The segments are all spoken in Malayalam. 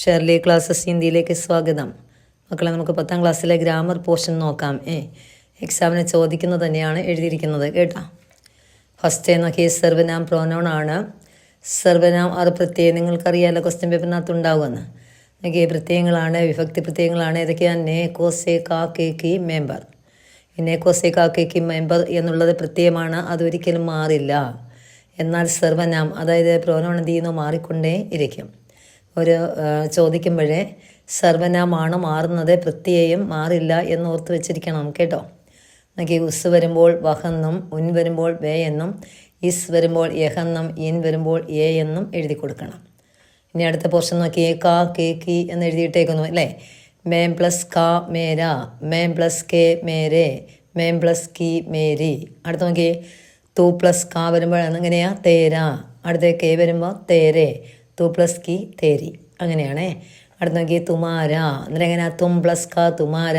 ഷെർലി ക്ലാസ്സസ് ഹിന്ദിയിലേക്ക് സ്വാഗതം. മക്കളെ നമുക്ക് പത്താം ക്ലാസ്സിലെ ഗ്രാമർ പോർഷൻ നോക്കാം. ഏ എക്സാമിന് ചോദിക്കുന്നത് തന്നെയാണ് എഴുതിയിരിക്കുന്നത് കേട്ടോ? ഫസ്റ്റ് നോക്കിയ സർവനാം പ്രോനോൺ ആണ്. സർവനാം അത് പ്രത്യയം നിങ്ങൾക്കറിയാമല്ലോ ക്വസ്റ്റ്യൻ പേപ്പറിനകത്ത് ഉണ്ടാകുമെന്ന് നോക്കിയ പ്രത്യയങ്ങളാണ് വിഭക്തി പ്രത്യയങ്ങളാണ്. ഏതൊക്കെയാണ് നേ കോസെ കാ കെ കി മെമ്പർ. പിന്നെ കോസെ കാ കെ കി മെമ്പർ എന്നുള്ളത് പ്രത്യയമാണ് അതൊരിക്കലും മാറില്ല. എന്നാൽ സർവനാം അതായത് പ്രോനോൺ എന്ത് ചെയ്യുന്നു? മാറിക്കൊണ്ടേ ഇരിക്കും. ഒരു ചോദിക്കുമ്പോഴേ സർവനാമാണ് മാറുന്നത് പ്രത്യയം മാറില്ല എന്ന് ഓർത്ത് വെച്ചിരിക്കണം കേട്ടോ? നോക്കി ഉസ് വരുമ്പോൾ വഹെന്നും ഉൻ വരുമ്പോൾ വേ എന്നും ഇസ് വരുമ്പോൾ യഹെന്നും ഇൻ വരുമ്പോൾ എ എന്നും എഴുതി കൊടുക്കണം. ഇനി അടുത്ത പോർഷൻ നോക്കി കാ കേ കി എന്ന് എഴുതിയിട്ടേക്കുന്നു അല്ലേ? മേം പ്ലസ് കാ മേര മേം പ്ലസ് കെ മേരെ മേം പ്ലസ് കി മേരി. അടുത്ത നോക്കി തൂ പ്ലസ് കാ വരുമ്പോഴാണ് എങ്ങനെയാ? തേര. അടുത്ത കെ വരുമ്പോൾ തേരെ. തു പ്ലസ് കി തേരി. അങ്ങനെയാണേ? അടുത്ത നോക്കി തുമാര. എന്നിട്ട് എങ്ങനെയാ? തും പ്ലസ് ക തുമാര.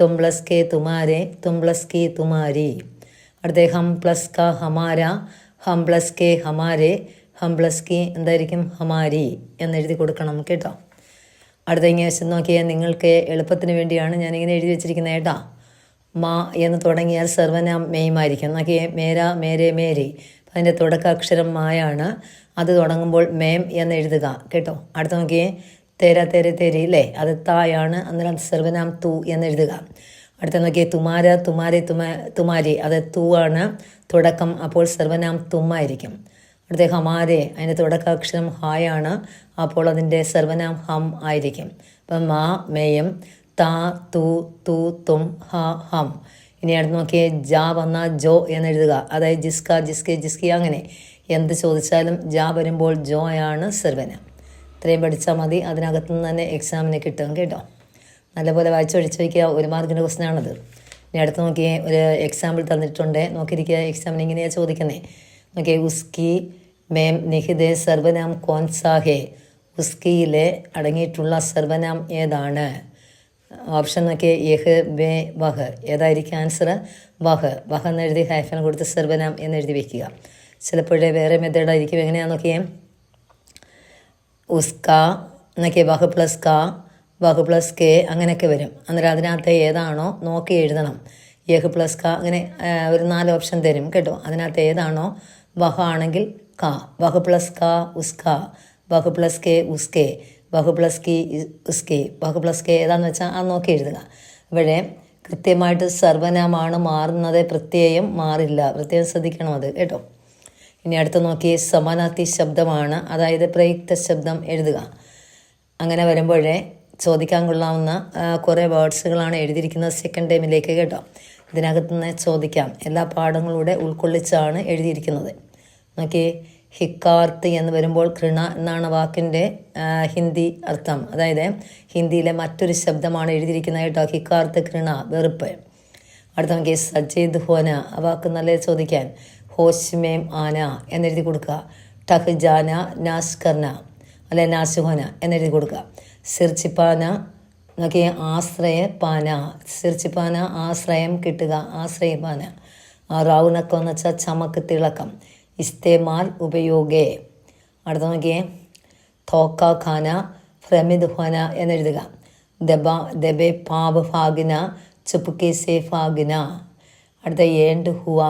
തും പ്ലസ് കെ തുമാരെ. തും പ്ലസ് കി തുമാരി. അടുത്ത ഹം പ്ലസ് ക ഹമാര. ഹം പ്ലസ് കെ ഹമാരെ. ഹം പ്ലസ് കി എന്തായിരിക്കും? ഹമാരി എന്നെഴുതി കൊടുക്കണം കേട്ടോ. അടുത്ത ഇങ്ങനെ വെച്ച് നോക്കിയാൽ നിങ്ങൾക്ക് എളുപ്പത്തിന് വേണ്ടിയാണ് ഞാനിങ്ങനെ എഴുതി വെച്ചിരിക്കുന്നത് കേട്ടോ. മാ എന്ന് തുടങ്ങിയാൽ സർവനാം മെയ്മായിരിക്കും. നോക്കിയേ മേര മേരെ മേരി. അതിന്റെ തുടക്ക അക്ഷരം മായാണ്. അത് തുടങ്ങുമ്പോൾ മേം എന്ന് എഴുതുക കേട്ടോ? അടുത്ത നോക്കിയേ. തേര തേര തേരി അല്ലേ അത് തായാണ്. അന്നേരം സർവനാം തു എന്ന് എഴുതുക അടുത്ത നോക്കിയേ. തുമാര തുമാരെ തുമാ തുമാരി. അത് തു ആണ് തുടക്കം. അപ്പോൾ സർവനാം തുമ്മായിരിക്കും. അടുത്ത ഹമാരെ. അതിന്റെ തുടക്ക അക്ഷരം ഹായാണ്. അപ്പോൾ അതിന്റെ സർവനാം ഹം ആയിരിക്കും. അപ്പം മാ മേയം താ തു തു തും ഹ ഹം. ഇനി അടുത്ത് നോക്കിയേ. ജാ വന്ന ജോ എന്ന് എഴുതുക അതായത് ജിസ്ക ജിസ്കെ ജിസ്കി അങ്ങനെ. എന്ത് ചോദിച്ചാലും ജാ വരുമ്പോൾ ജോ ആണ് സെർവന. ഇത്രയും പഠിച്ചാൽ മതി അതിനകത്തു നിന്ന് തന്നെ എക്സാമിന് കിട്ടും കേട്ടോ. നല്ലപോലെ വായിച്ചു പഠിച്ചു വയ്ക്കുക ഒരു മാർക്കിന്റെ ക്വസ്റ്റൻ ആണത്. ഇനി അടുത്ത് നോക്കിയേ ഒരു എക്സാമ്പിൾ തന്നിട്ടുണ്ട്. നോക്കിയിരിക്കുക എക്സാമിന് ഇങ്ങനെയാണ് ചോദിക്കുന്നത് നോക്കിയേ ഉസ്കി മേം നിഹിതേ സർവനാം കോൻസാഹേ ഉസ്കിയിലെ അടങ്ങിയിട്ടുള്ള സർവനാം ഏതാണ്? ഓപ്ഷൻ നോക്കിയേ യഹ് ബേ വഹ്. ഏതായിരിക്കും ആൻസർ വഹ്. വഹ് എന്നെഴുതി ഹൈഫൻ കൊടുത്ത് സർവനാം എന്നെഴുതി വയ്ക്കുക ചിലപ്പോഴേ വേറെ മെത്തേഡായിരിക്കും എങ്ങനെയാണെന്നൊക്കെ ഉസ്ക എന്നൊക്കെ ബഹു പ്ലസ് ക ബഹു പ്ലസ് കെ അങ്ങനെയൊക്കെ വരും. അന്നേരം അതിനകത്ത് ഏതാണോ നോക്കി എഴുതണം. യഹ് പ്ലസ് ക അങ്ങനെ ഒരു നാല് ഓപ്ഷൻ തരും കേട്ടോ. അതിനകത്ത് ഏതാണോ ബഹ ആണെങ്കിൽ ക. ബഹു പ്ലസ് ക ഉസ്ക. ബഹു പ്ലസ് കെ ഉസ്കെ. ബഹു പ്ലസ് കി ഉസ്കെ. ബഹു പ്ലസ് കെ ഏതാന്ന് വെച്ചാൽ അത് നോക്കി എഴുതുക. ഇവിടെ കൃത്യമായിട്ട് സർവനാമാണ് മാറുന്നത്. പ്രത്യയം മാറില്ല. പ്രത്യേകം ശ്രദ്ധിക്കണം അത് കേട്ടോ. ഇനി അടുത്ത് നോക്കിയ സമാനാർത്ഥി ശബ്ദമാണ്. അതായത് പ്രയുക്ത ശബ്ദം എഴുതുക. അങ്ങനെ വരുമ്പോഴേ ചോദിക്കാൻ കൊള്ളാവുന്ന കുറേ വേർഡ്സുകളാണ് എഴുതിയിരിക്കുന്നത് സെക്കൻഡ് ടൈമിലേക്ക് കേട്ടോ. ഇതിനകത്ത് നിന്ന് ചോദിക്കാം. എല്ലാ പാഠങ്ങളുടെ ഉൾക്കൊള്ളിച്ചാണ് എഴുതിയിരിക്കുന്നത്. നോക്കി ഹിക്കാർത്ത് എന്ന് വരുമ്പോൾ കൃണ എന്നാണ് വാക്കിന്റെ ഹിന്ദി അർത്ഥം. അതായത് ഹിന്ദിയിലെ മറ്റൊരു ശബ്ദമാണ് എഴുതിയിരിക്കുന്നത് കേട്ടോ. ഹിക്കാർത്ത് കൃണ വെറുപ്പ്. അടുത്ത നോക്കി സജീദ് ഹോന ആ വാക്ക് നല്ല ചോദിക്കാൻ. ഹോഷ്മേം ആന എന്നെഴുതി കൊടുക്കുക. ടഹ്ജാന നാസ്കർന അല്ലെ നാസുഹന എന്നെഴുതി കൊടുക്കുക. സിർച്ചിപ്പാന നോക്കിയ ആശ്രയ പാന സിർച്ചിപ്പാന ആശ്രയം കിട്ടുക ആശ്രയപാന റൗണക്കം എന്ന് വെച്ചാൽ ചമക്ക് തിളക്കം. ഇസ്തേമാൽ ഉപയോഗേ. അടുത്ത നോക്കിയേ. തോക്ക ഖാന ഫ്രമിദ് ഹന എന്നെഴുതുക. ദബ ദബെ പാപ് ഫാഗിന ചുപ്പുക്കെ സേ ഫാഗിന അടുത്ത ഏണ്ട് ഹുവ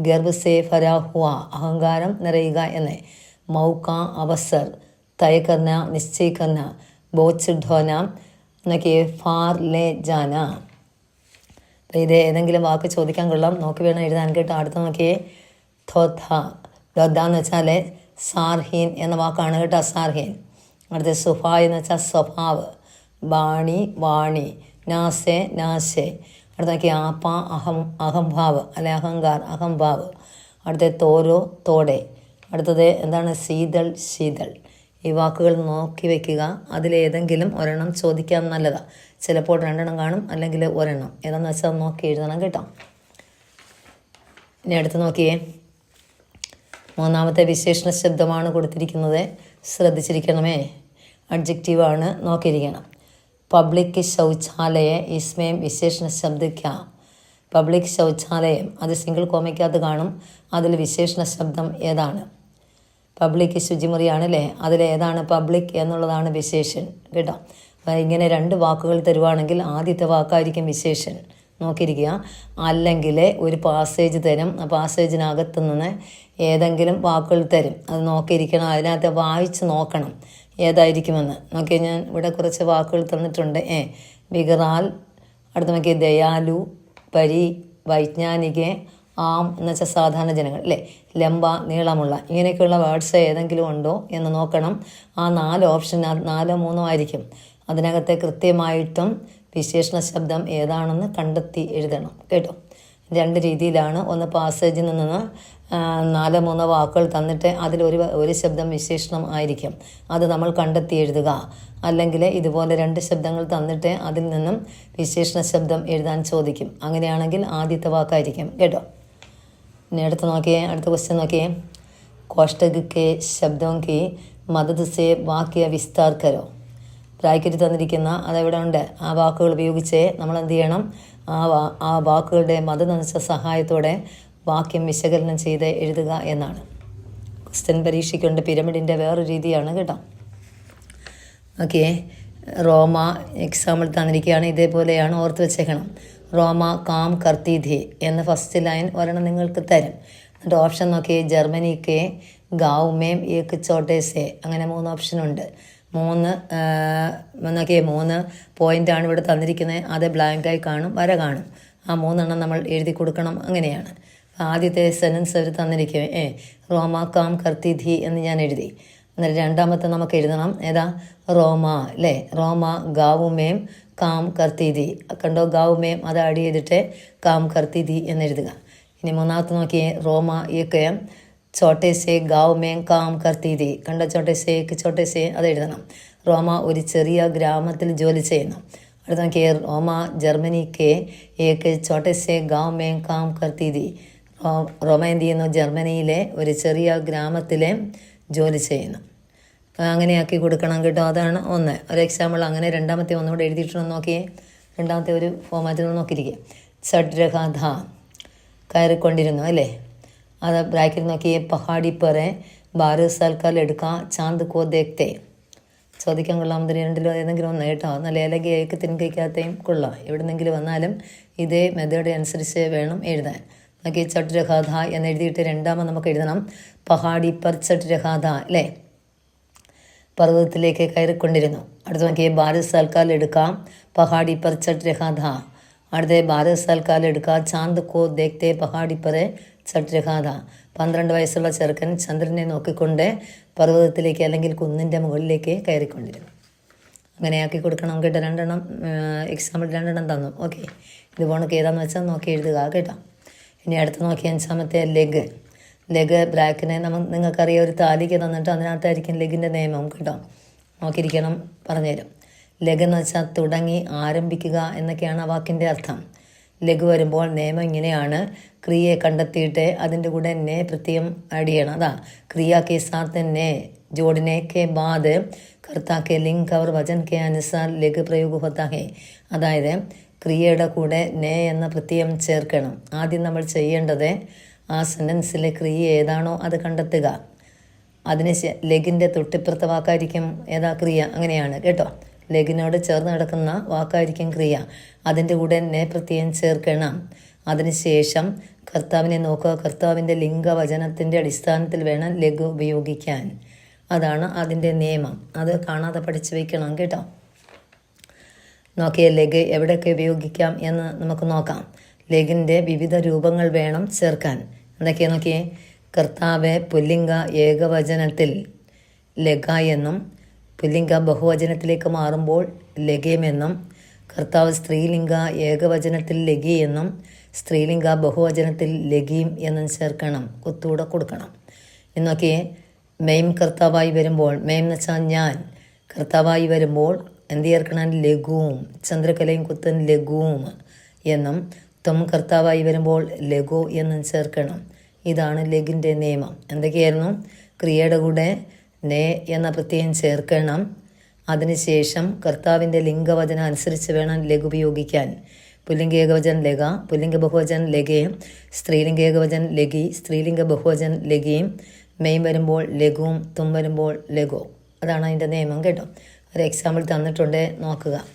ഗർവ് ഫരാഹുവ ഫരാ ഹുവ അഹങ്കാരം നിറയുക എന്ന്. മൗക്ക അവസർ തയകർന നിശ്ചയിക്കർന ബോച്ചിഡോന എന്നൊക്കെ ഫാർ ലേ ജാന. അപ്പം ഇത് ഏതെങ്കിലും വാക്ക് ചോദിക്കാൻ കൊള്ളാം. നോക്കി വേണം എഴുതാൻ കേട്ടോ. അടുത്ത നോക്കിയേ. ധോധ ധോധ എന്ന് വെച്ചാൽ സാർഹീൻ എന്ന വാക്കാണ് കേട്ടോ സാർഹീൻ. അടുത്ത സുഫ എന്ന് വെച്ചാൽ സ്വഭാവ്. ബാണി വാണി. നാസെ നാശെ. അടുത്ത നോക്കി ആപ്പ അഹം അഹംഭാവ് അല്ലെ അഹങ്കാർ അഹംഭാവ്. അടുത്ത തോരോ തോടെ. അടുത്തത് എന്താണ്? ശീതൾ ശീതൾ. ഈ വാക്കുകൾ നോക്കി വെക്കുക. അതിലേതെങ്കിലും ഒരെണ്ണം ചോദിക്കാൻ നല്ലതാ. ചിലപ്പോൾ രണ്ടെണ്ണം കാണും അല്ലെങ്കിൽ ഒരെണ്ണം. ഏതാണെന്ന് വെച്ചാൽ നോക്കി എഴുതണം കേട്ടോ. ഇനി അടുത്ത് നോക്കിയേ. മൂന്നാമത്തെ വിശേഷണ ശബ്ദമാണ് കൊടുത്തിരിക്കുന്നത്. ശ്രദ്ധിച്ചിരിക്കണമേ. അഡ്ജക്റ്റീവാണ് നോക്കിയിരിക്കണം. പബ്ലിക് ശൗചാലയ ഇസ്മയം വിശേഷണ ശബ്ദിക്ക പബ്ലിക് ശൗചാലയം അത് സിംഗിൾ കോമയ്ക്കകത്ത് കാണും അതിൽ വിശേഷണ ശബ്ദം ഏതാണ്? പബ്ലിക് ശുചിമുറിയാണ് അല്ലേ അതിലേതാണ് പബ്ലിക് എന്നുള്ളതാണ് വിശേഷൻ കേട്ടോ? ഇങ്ങനെ രണ്ട് വാക്കുകൾ തരുവാണെങ്കിൽ ആദ്യത്തെ വാക്കായിരിക്കും വിശേഷൻ. നോക്കിയിരിക്കുക. അല്ലെങ്കിൽ ഒരു പാസേജ് തരും. ആ പാസേജിനകത്ത് നിന്ന് ഏതെങ്കിലും വാക്കുകൾ തരും. അത് നോക്കിയിരിക്കണം. അതിനകത്ത് വായിച്ച് നോക്കണം. ഏതായിരിക്കുമെന്ന്. നോക്കി ഞാൻ ഇവിടെ കുറച്ച് വാക്കുകൾ തന്നിട്ടുണ്ട്. ഏ വികറാൽ അടുത്ത് നോക്കി ദയാലു പരി വൈജ്ഞാനിക ആം എന്ന് വെച്ചാൽ സാധാരണ ജനങ്ങൾ അല്ലേ? ലംബ നീളമുള്ള ഇങ്ങനെയൊക്കെയുള്ള വേർഡ്സ് ഏതെങ്കിലും ഉണ്ടോ എന്ന് നോക്കണം. ആ നാല് ഓപ്ഷൻ നാലോ മൂന്നോ ആയിരിക്കും. അതിനകത്തെ കൃത്യമായിട്ടും വിശേഷണ ശബ്ദം ഏതാണെന്ന് കണ്ടെത്തി എഴുതണം. കേട്ടോ? രണ്ട് രീതിയിലാണ്. ഒന്ന് പാസേജിൽ നിന്ന് നാലോ മൂന്നോ വാക്കുകൾ തന്നിട്ട് അതിലൊരു ഒരു ശബ്ദം വിശേഷണം ആയിരിക്കും. അത് നമ്മൾ കണ്ടെത്തി എഴുതുക. അല്ലെങ്കിൽ ഇതുപോലെ രണ്ട് ശബ്ദങ്ങൾ തന്നിട്ട് അതിൽ നിന്നും വിശേഷണ ശബ്ദം എഴുതാൻ ചോദിക്കും. അങ്ങനെയാണെങ്കിൽ ആദ്യത്തെ വാക്കായിരിക്കും. കേട്ടോ? ഇനി അടുത്ത് നോക്കിയേ അടുത്ത ക്വസ്റ്റ്യൻ നോക്കിയേ. കോഷ്ടക് ശബ്ദം കി മദത് വാക്യ വിസ്താർ കരോ? ബ്രാക്കറ്റ് തന്നിരിക്കുന്ന അതെവിടെ ഉണ്ട് ആ വാക്കുകൾ ഉപയോഗിച്ച് നമ്മൾ എന്ത് ചെയ്യണം ആ വാ ആ വാക്കുകളുടെ മത എന്ന സഹായത്തോടെ വാക്യം വിശകലനം ചെയ്ത് എഴുതുക എന്നാണ്. ക്രിസ്ത്യൻ പരീക്ഷയ്ക്കുണ്ട്. പിരമിഡിന്റെ വേറൊരു രീതിയാണ് കേട്ടോ. ഓക്കെ. റോമ എക്സാമ്പിൾ തന്നിരിക്കുകയാണ്. ഇതേപോലെയാണ് ഓർത്ത് വെച്ചേക്കണം. റോമ കാം കർത്തിധി എന്ന ഫസ്റ്റ് ലൈൻ ഒരെണ്ണം നിങ്ങൾക്ക് തരും. എന്നിട്ട് ഓപ്ഷൻ നോക്കിയേ. ജർമ്മനിക്ക് ഗാവ് മേം ഏക്ക് ചോട്ടേസെ. അങ്ങനെ മൂന്ന് ഓപ്ഷൻ ഉണ്ട് മൂന്ന് എന്നൊക്കെ മൂന്ന് പോയിന്റ് ആണ് ഇവിടെ തന്നിരിക്കുന്നത് അത് ബ്ലാങ്കായി കാണും വര കാണും. ആ മൂന്നെണ്ണം നമ്മൾ എഴുതി കൊടുക്കണം അങ്ങനെയാണ്. ആദ്യത്തെ സെന്റൻസ് അവർ തന്നിരിക്കും ഏ റോമ കാം കർത്തിഥി എന്ന് ഞാൻ എഴുതി. എന്നിട്ട് രണ്ടാമത്തെ നമുക്ക് എഴുതണം. ഏതാ? റോമ അല്ലേ? റോമ ഗാവുമേം കാം കർത്തിതി കണ്ടോ? ഗാവുമേം അത് അടി ചെയ്തിട്ട് കാം കർത്തിതി എന്ന് എഴുതുക. ഇനി മൂന്നാമത്തെ നോക്കിയേ റോമ ഏക്ക് ചോട്ടെ സേ ഗാവുമേം കാം കർത്തീതി കണ്ട ചോട്ടെ സേക്ക് ചോട്ടെ സേ അത് എഴുതണം. റോമ ഒരു ചെറിയ ഗ്രാമത്തിൽ ജോലി ചെയ്യുന്നു. അടുത്ത നോക്കിയ റോമ ജർമ്മനിക്ക് ഏക്ക് ചോട്ടെ സേ ഗാവുമേം കാം കർത്തീതി റോമ എന്ത് ചെയ്യുന്നു? ജർമ്മനിയിലെ ഒരു ചെറിയ ഗ്രാമത്തിലെ ജോലി ചെയ്യുന്നു. അങ്ങനെയാക്കി കൊടുക്കണം കേട്ടോ. അതാണ് ഒന്ന്. ഒരു എക്സാമ്പിൾ അങ്ങനെ രണ്ടാമത്തെ ഒന്നുകൂടെ എഴുതിയിട്ടുണ്ടെന്ന് നോക്കിയേ. രണ്ടാമത്തെ ഒരു ഫോമാറ്റിൽ നോക്കിയിരിക്കുക ചഡ്രഗാധ കയറിക്കൊണ്ടിരുന്നു അല്ലേ? അത് ബ്രാക്കറ്റ് നോക്കിയേ പഹാടി പെറെ साल का എടുക്കാം ചാന്ത് കോ देखते ചോദിക്കാൻ കൊള്ളാം ഇതിന് രണ്ടിലോ ഏതെങ്കിലും ഒന്ന് കേട്ടോ നല്ല അല്ലെങ്കിൽ ഏക്ക് തിൻകൈക്കാത്തേയും കൊള്ളാം എവിടെന്നെങ്കിലും വന്നാലും ഇതേ മെത്തേഡ് അനുസരിച്ച് വേണം എഴുതാൻ നോക്കി ചട്ട് രഹാധ എന്ന് എഴുതിയിട്ട് രണ്ടാമത് നമുക്ക് എഴുതണം പഹാടി പർ ചട്ട് രഹാധ അല്ലേ പർവതത്തിലേക്ക് കയറിക്കൊണ്ടിരുന്നു അടുത്ത് നോക്കിയേ ഭാരത് സൽക്കാൽ എടുക്കാം പഹാടി പർ ചട്ട് രഹാധ അടുത്ത ഭാരത് സൽക്കാൽ എടുക്ക ചാന്ത് കോ ദേഖ്തേ പഹാടിപ്പറെ രഹാധ പന്ത്രണ്ട് വയസ്സുള്ള ചെറുക്കൻ ചന്ദ്രനെ നോക്കിക്കൊണ്ട് പർവതത്തിലേക്ക് അല്ലെങ്കിൽ കുന്നിന്റെ മുകളിലേക്ക് കയറിക്കൊണ്ടിരുന്നു. അങ്ങനെ ആക്കി കൊടുക്കണം. കേട്ടോ രണ്ടെണ്ണം എക്സാമ്പിൾ രണ്ടെണ്ണം തന്നു. ഓക്കെ ഇത് പോണക്ക് ഏതാണെന്ന് വെച്ചാൽ നോക്കി എഴുതുക കേട്ടോ. ഇനി അടുത്ത് നോക്കി അഞ്ചാമത്തെ ലെഗ് ലെഗ് ബ്ലാക്കിനെ നമ്മൾ നിങ്ങൾക്കറിയാം ഒരു താലിക്ക് തന്നിട്ട് അതിനകത്തായിരിക്കും ലെഗിന്റെ നിയമം കേട്ടോ. നോക്കിയിരിക്കണം പറഞ്ഞുതരും. ലെഗ് എന്ന് വെച്ചാൽ തുടങ്ങി ആരംഭിക്കുക എന്നൊക്കെയാണ് ആ വാക്കിൻ്റെ അർത്ഥം ലഘു വരുമ്പോൾ നിയമം ഇങ്ങനെയാണ് ക്രിയയെ കണ്ടെത്തിയിട്ട് അതിൻ്റെ കൂടെ നെ പ്രത്യേകം ആഡ് ചെയ്യണം അതാ ക്രിയ കെ സാത്ത് നെ जोड़ने के बाद कर्ता के लिंग और वचन के अनुसार ലഘു പ്രയോഗ होता है അതായത് ക്രിയയുടെ കൂടെ നെ എന്ന പ്രത്യയം ചേർക്കണം ആദ്യം നമ്മൾ ചെയ്യേണ്ടത് ആ സെൻറ്റൻസിലെ ക്രിയ ഏതാണോ അത് കണ്ടെത്തുക അതിന് ശേ- ലഘിൻ്റെ തൊട്ടിപ്പുറത്തെ വാക്കായിരിക്കും ഏതാ ക്രിയ അങ്ങനെയാണ് കേട്ടോ ലഘിനോട് ചേർന്ന് കിടക്കുന്ന വാക്കായിരിക്കും ക്രിയ. അതിന്റെ കൂടെ നെ പ്രത്യയം ചേർക്കണം. അതിനുശേഷം കർത്താവിനെ നോക്കുക. കർത്താവിന്റെ ലിംഗവചനത്തിന്റെ അടിസ്ഥാനത്തിൽ വേണം ലഘു ഉപയോഗിക്കാൻ. അതാണ് അതിന്റെ നിയമം. അത് കാണാതെ പഠിച്ചു വയ്ക്കണം കേട്ടോ. നോക്കിയ ലഗ് എവിടെയൊക്കെ ഉപയോഗിക്കാം എന്ന് നമുക്ക് നോക്കാം. ലഗിന്റെ വിവിധ രൂപങ്ങൾ വേണം ചേർക്കാൻ. എന്തൊക്കെയാണ് നോക്കിയേ? കർത്താവ് പുല്ലിംഗ ഏകവചനത്തിൽ ലഗ എന്നും പുല്ലിംഗ ബഹുവചനത്തിലേക്ക് മാറുമ്പോൾ ലഗേമെന്നും കർത്താവ് സ്ത്രീലിംഗ ഏകവചനത്തിൽ ലഗി എന്നും സ്ത്രീലിംഗ ബഹുവചനത്തിൽ ലഗീം എന്നും ചേർക്കണം കുത്തൂടെ കൊടുക്കണം. എന്നൊക്കെ മെയിം കർത്താവായി വരുമ്പോൾ മെയിം എന്ന് വെച്ചാൽ ഞാൻ കർത്താവായി വരുമ്പോൾ എന്ത് ചേർക്കണം? ലഘുവും ചന്ദ്രകലയും കുത്തൻ ലഘുവും എന്നും ത്വം കർത്താവായി വരുമ്പോൾ ലഘു എന്നും ചേർക്കണം. ഇതാണ് ലഘിന്റെ നിയമം. എന്തൊക്കെയായിരുന്നു? ക്രിയയുടെ കൂടെ നേ എന്ന പ്രത്യയം ചേർക്കണം. അതിനുശേഷം കർത്താവിന്റെ ലിംഗവചനം അനുസരിച്ച് വേണം ലഘു ഉപയോഗിക്കാൻ. പുല്ലിംഗ ഏകവചൻ ലഗ പുല്ലിംഗ ബഹുവചൻ ലഗയും സ്ത്രീലിംഗ ഏകവചൻ ലഗി സ്ത്രീലിംഗ ബഹുവചൻ ലഗിയും മെയിൻ വരുമ്പോൾ ലഘുവും തും വരുമ്പോൾ ലഘു. അതാണ് അതിന്റെ നിയമം കേട്ടോ. ഒരു എക്സാമ്പിൾ തന്നിട്ടുണ്ട്. നോക്കുക.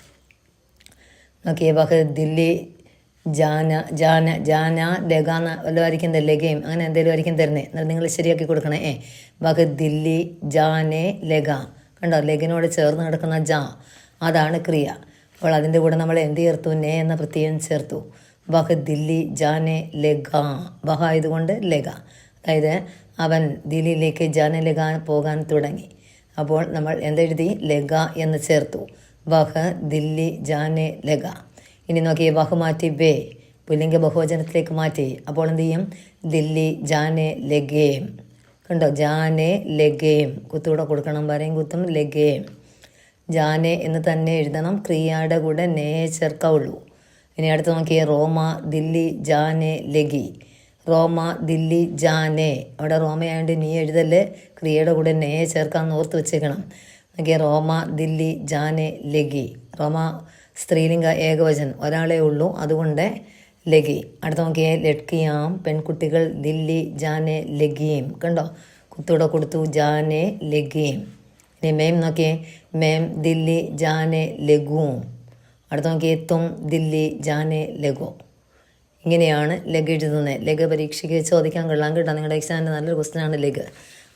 നോക്കിയേ ബഹ് ദില്ലി ജാന ജാന ജാന ദഗാന വല്ല വരയ്ക്കും തരില്ലേ ഗെയിം അങ്ങനെ എന്തെങ്കിലും ആയിരിക്കും തരുന്നത്. എന്നാൽ നിങ്ങൾ ശരിയാക്കി കൊടുക്കണേ. ഏ ബഹ് ദില്ലി ജാനെ ലഗ. കണ്ടോ? ലഗിനോട് ചേർന്ന് കിടക്കുന്ന ജാ. അതാണ് ക്രിയ. അപ്പോൾ അതിന്റെ കൂടെ നമ്മൾ എന്ത് ചേർത്തു? നേ എന്ന പ്രത്യയം ചേർത്തു. ബഹ് ദില്ലി ജാനെ ലഗ. ബഹ ആയതുകൊണ്ട് ലഗ. അതായത് അവൻ ദില്ലിയിലേക്ക് ജാനെ ലഗ പോകാൻ തുടങ്ങി. അപ്പോൾ നമ്മൾ എന്തെഴുതി? ലഗ എന്ന് ചേർത്തു. വഹ് ദില്ലി ജാനെ ലഗ. ഇനി നോക്കി വഹ് മാറ്റി വേ. പുല്ലിംഗ ബഹുവചനത്തിലേക്ക് മാറ്റി. അപ്പോൾ എന്ത് ചെയ്യും? ദില്ലി ജാനെ ലഗേം. കണ്ടോ? ജാനെ ലഗേം. കുത്തൂടെ കൊടുക്കണം. വരയും കുത്തും ലഗേം. ജാനെ എന്ന് തന്നെ എഴുതണം. ക്രിയയുടെ കൂടെ നേ ചേർക്കാവുള്ളൂ. ഇനി അടുത്ത് നോക്കിയേ റോമ ദില്ലി ജാനെ ലഗി. റോമ ദില്ലി ജാനെ. അവിടെ റോമയായതുകൊണ്ട് നീ എഴുതല്ലേ? ക്രിയയുടെ കൂടെ നേ ചേർക്കാൻ ഓർത്ത് വെച്ചേക്കണം. നോക്കിയേ റോമ ദില്ലി ജാനെ ലഗി. റോമ സ്ത്രീലിംഗ ഏകവചനം ഒരാളേ ഉള്ളൂ. അതുകൊണ്ട് ലഗി അടുത്ത നോക്കിയേ. ലഡ്കിയാം. പെൺകുട്ടികൾ ദില്ലി ജാനെ ലഗിയും കണ്ടോ? കുത്തൂടെ കൊടുത്തു. ജാനെ ലഗിയും ഇനി മേം നോക്കിയേ. മേം ദില്ലി ജാനെ ലഘുവും. അടുത്ത നോക്കിയേ. തും ദില്ലി ജാനെ ലഘു. ഇങ്ങനെയാണ് ലഗ് എഴുതുന്നത്. ലഗ് പരീക്ഷയ്ക്ക് ചോദിക്കാൻ കൊള്ളാം കേട്ടോ. നിങ്ങളുടെ എക്സാമിന്റെ നല്ലൊരു ക്വസ്റ്റ്യനാണ് ലഗ്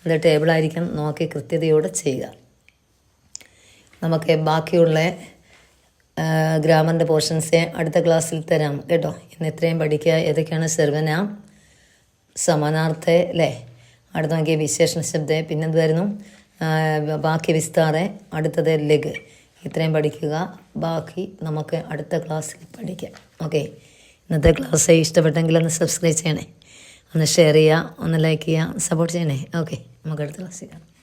അത് ടേബിളായിരിക്കും നോക്കി കൃത്യതയോടെ ചെയ്യുക. നമുക്ക് ബാക്കിയുള്ള ഗ്രാമറിന്റെ പോർഷൻസ് അടുത്ത ക്ലാസ്സിൽ തരാം കേട്ടോ. ഇന്ന് ഇത്രയും പഠിക്കുക ഏതൊക്കെയാണ് സർവന സമാനാർത്ഥ അല്ലേ? അടുത്ത നോക്കിയ വിശേഷണ ശബ്ദ പിന്നെന്തായിരുന്നു ബാക്കി വിസ്താറെ അടുത്തത് ലഗ്. ഇത്രയും പഠിക്കുക ബാക്കി നമുക്ക് അടുത്ത ക്ലാസ്സിൽ പഠിക്കാം. ഓക്കെ ഇന്നത്തെ ക്ലാസ് ഇഷ്ടപ്പെട്ടെങ്കിൽ ഒന്ന് സബ്സ്ക്രൈബ് ചെയ്യണേ. ഒന്ന് ഷെയർ ചെയ്യുക ഒന്ന് ലൈക്ക് ചെയ്യുക സപ്പോർട്ട് ചെയ്യണേ. ഓക്കെ നമുക്ക് അടുത്ത ക്ലാസ്സിൽ കാണാം.